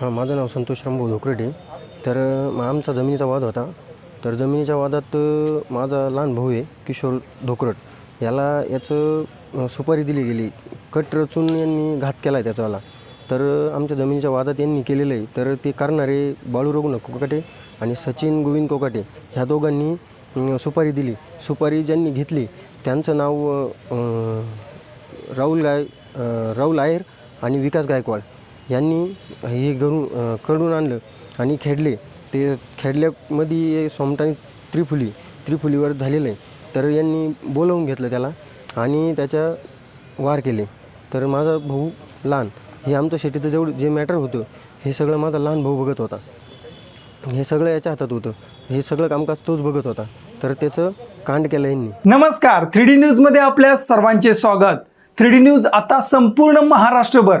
हां माझं नाव संतोष रामभाऊ धोकरडे. तर आमचा जमिनीचा वाद होता. तर जमिनीच्या वादात माझा लहान भाऊ आहे किशोर धोकरट याला याचं सुपारी दिली गेली. कट रचून यांनी घात केला आहे त्याचावाला तर आमच्या जमिनीच्या वादात यांनी केलेलं आहे. तर ते करणारे बाळू रघुनाथ कोकाटे आणि सचिन गोविंद कोकाटे ह्या दोघांनी सुपारी दिली. सुपारी ज्यांनी घेतली त्यांचं नाव राहुल गाय राहुल आयर आणि विकास गायकवाड. यांनी हे घरून कडून आणलं आणि खेळले ते खेळल्यामध्ये सोमटाने त्रिफुली त्रिफुलीवर झालेलं आहे. तर यांनी बोलवून घेतलं त्याला आणि त्याच्या वार केले. तर माझा भाऊ लहान हे आमचं शेतीचं जेवढं जे मॅटर होतं हे सगळं माझा लहान भाऊ बघत होता. हे सगळं याच्या हातात होतं. हे सगळं कामकाज तोच बघत होता. तर त्याचं कांड केलं यांनी. नमस्कार. थ्री डी न्यूजमध्ये आपल्या सर्वांचे स्वागत. थ्री डी न्यूज आता संपूर्ण महाराष्ट्रभर